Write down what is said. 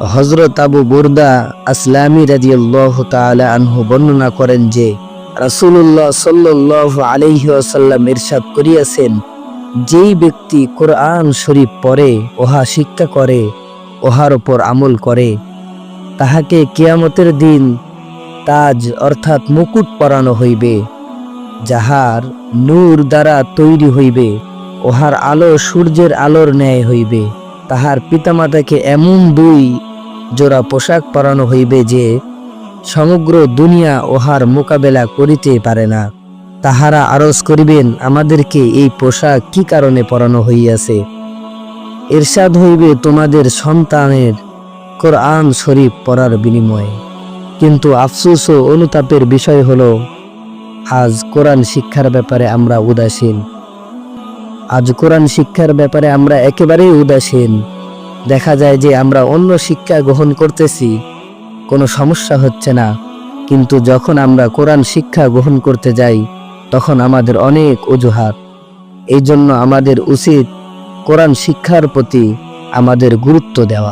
হজরত আবু বুরদা আসলামী রাজিয়াল্লাহ তাআলা আনহু বর্ণনা করেন যে, রাসূলুল্লাহ সাল্লাল্লাহু আলাইহি ওয়াসাল্লাম ইরশাদ করিয়াছেন, যেই ব্যক্তি কোরআন শরীফ পড়ে ওহা শিক্ষা করে ওহার ওপর আমল করে, তাহাকে কিয়ামতের দিন তাজ অর্থাৎ মুকুট পরানো হইবে, যাহার নূর দ্বারা তৈরি হইবে ওহার আলো সূর্যের আলোর ন্যায় হইবে। তাহার পিতামাতাকে এমন দুই জোড়া পোশাক পরানো হইবে যে সমগ্র দুনিয়া ওহার মোকাবেলা করিতে পারে না। তাহারা আরজ করিবেন, আমাদেরকে এই পোশাক কি কারণে পরানো হইয়াছে? এরশাদ হইবে, তোমাদের সন্তানের কোরআন শরীফ পড়ার বিনিময়ে। কিন্তু আফসোস ও অনুতাপের বিষয় হলো, আজ কোরআন শিক্ষার ব্যাপারে আমরা উদাসীন। আজ কোরআন শিক্ষার ব্যাপারে আমরা একেবারেই উদাসীন। দেখা যায় যে আমরা অন্য শিক্ষা গ্রহণ করতেছি, কোনো সমস্যা হচ্ছে না। কিন্তু যখন আমরা কোরআন শিক্ষা গ্রহণ করতে যাই, তখন আমাদের অনেক অজুহাত। এই জন্য আমাদের উচিত কোরআন শিক্ষার প্রতি আমাদের গুরুত্ব দেওয়া।